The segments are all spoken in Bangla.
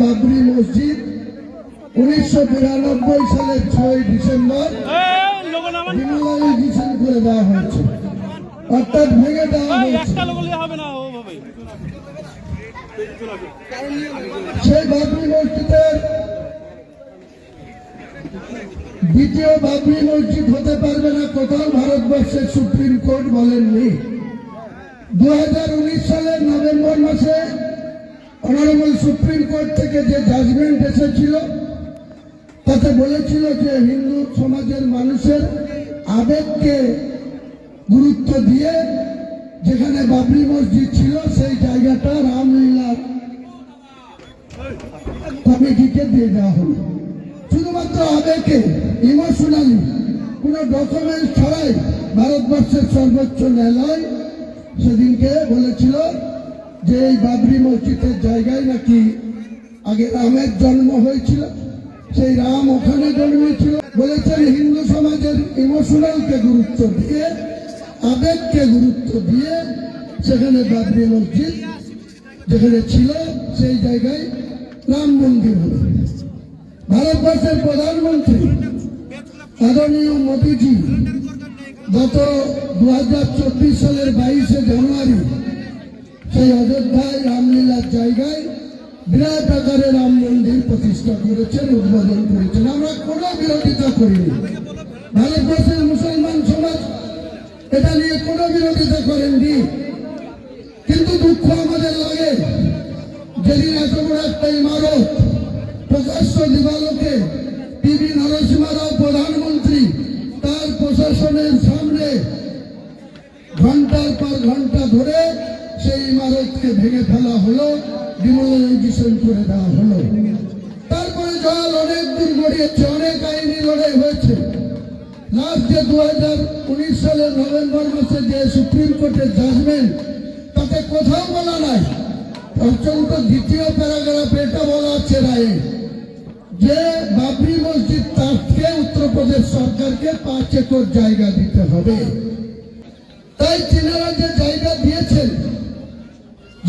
বাবরি মসজিদ উনিশশো বিরানব্বই সালের ছয় ডিসেম্বর ডিমোলাইজেশন করে দেওয়া হয়েছে। অর্থাৎ ভেঙে দেওয়া হয়েছে। সেই বাবরি মসজিদের দ্বিতীয় বাবরি মসজিদ হতে পারবে না কোথাও ভারতবর্ষের সুপ্রিম কোর্ট বলেননি। দু হাজার উনিশ সালের নভেম্বর মাসে অনারেবল সুপ্রিম কোর্ট থেকে যে জাজমেন্ট এসেছিল, তাতে বলেছিল যে হিন্দু সমাজের মানুষের আবেগকে গুরুত্ব দিয়ে যেখানে বাবরি মসজিদ ছিল, সেই জায়গাটা রামলীলার কমিটিকে দিয়ে দেওয়া হলো। শুধুমাত্র আবেগে ইমোশনালি কোন ডকুমেন্ট ছাড়াই ভারতবর্ষের সর্বোচ্চ ন্যায়ালয় সেদিনকে বলেছিল যে এই বাবরি মসজিদের জায়গায় নাকি আগে রামের জন্ম হয়েছিল, সেই রাম ওখানে জন্মেছিল বলেছেন হিন্দু সমাজের ইমোশনালকে গুরুত্ব দিয়ে, আবেগকে গুরুত্ব দিয়ে সেখানে বাবরি মসজিদ যেখানে ছিল, সেই জায়গায় রাম মন্দির হল। ভারতবর্ষের প্রধানমন্ত্রী আদরণীয় মোদীজি গত দু হাজার চব্বিশ সালের বাইশে জানুয়ারি সেই অযোধ্যায় রামলীলার জায়গায় বিরাট আকারে রাম মন্দির প্রতিষ্ঠা করেছেন, উদ্বোধন করেছেন। আমরা কোনো বিরোধিতা করিনি। ভারতবর্ষের মুসলমান সমাজ এটা নিয়ে কোনো বিরোধিতা করেননি। কিন্তু দুঃখ আমাদের লাগে। যেদিন এত বড় একটা ইমারত প্রকাশ্য দিবালোকে পিবি নরসিংহ রাও, প্রধানমন্ত্রী, তার প্রশাসনের সামনে ঘণ্টার পর ঘণ্টা ধরে সেই ইমারতকে ভেঙে ফেলা হলো ডিমোলাইজেশন করে দেওয়া হলো। তারপরে জল অনেক দূর গড়িয়েছে, অনেক আইনি লড়াই হয়েছে। লাস্ট দু হাজার উনিশ সালের নভেম্বর মাসে যে সুপ্রিম কোর্টের জাজমেন্ট তাতে কোথাও বলা নাই। পর্যন্ত দ্বিতীয় প্যারাগ্রাফে এটা বলা আছে রায়ে যে বাবরি মসজিদ তাকে উত্তরপ্রদেশ সরকারকে পাঁচ একর জায়গা দিতে হবে। তাই চীনারা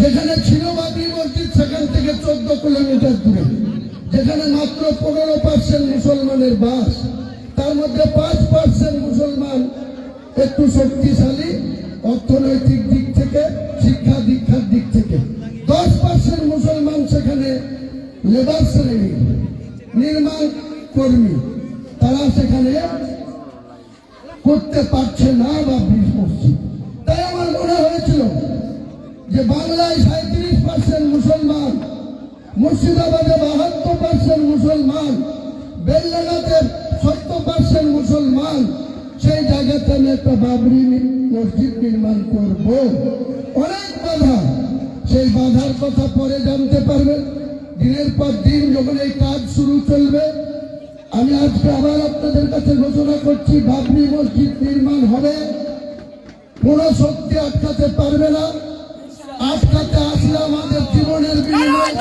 যেখানে ছিল বাবরি মসজিদ সেখান থেকে চোদ্দ কিলোমিটার দূরে। যেখানে মাত্র পনেরো পার্সেন্ট মুসলমানের বাস, তার মধ্যে পাঁচ পার্সেন্ট মুসলমান একটু শক্তিশালী অর্থনৈতিক দিক থেকে, শিক্ষা দীক্ষার দিক থেকে। দশ পার্সেন্ট মুসলমান সেখানে লেবার শ্রেণি, নির্মাণ কর্মী। তারা সেখানে করতে পারছে না বাবরি মসজিদ তাই আমার মনে হয়েছিল যে বাংলায় সাঁত্রিশ পার্সেন্ট মুসলমান, মুর্শিদাবাদে বাহাত্তর পার্সেন্ট মুসলমান বেললাগাতে সত্তর পার্সেন্ট মুসলমান, সেই জায়গাতে আমি একটা বাবরি মসজিদ নির্মাণ করব। অনেক বাধা। সেই বাধার কথা পরে জানতে পারবেন দিনের পর দিন যখন এই কাজ শুরু চলবে, আমি আজকে আবার আপনাদের কাছে ঘোষণা করছি, বাবরি মসজিদ নির্মাণ হবে। কোন শক্তি আটকাতে পারবে না। আটকাতে আসলে আমাদের জীবনের বিনিময়ে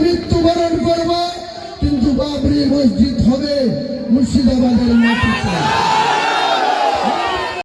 মৃত্যুবরণ করব কিন্তু বাবরি মসজিদ হবে মুর্শিদাবাদের মাটিতে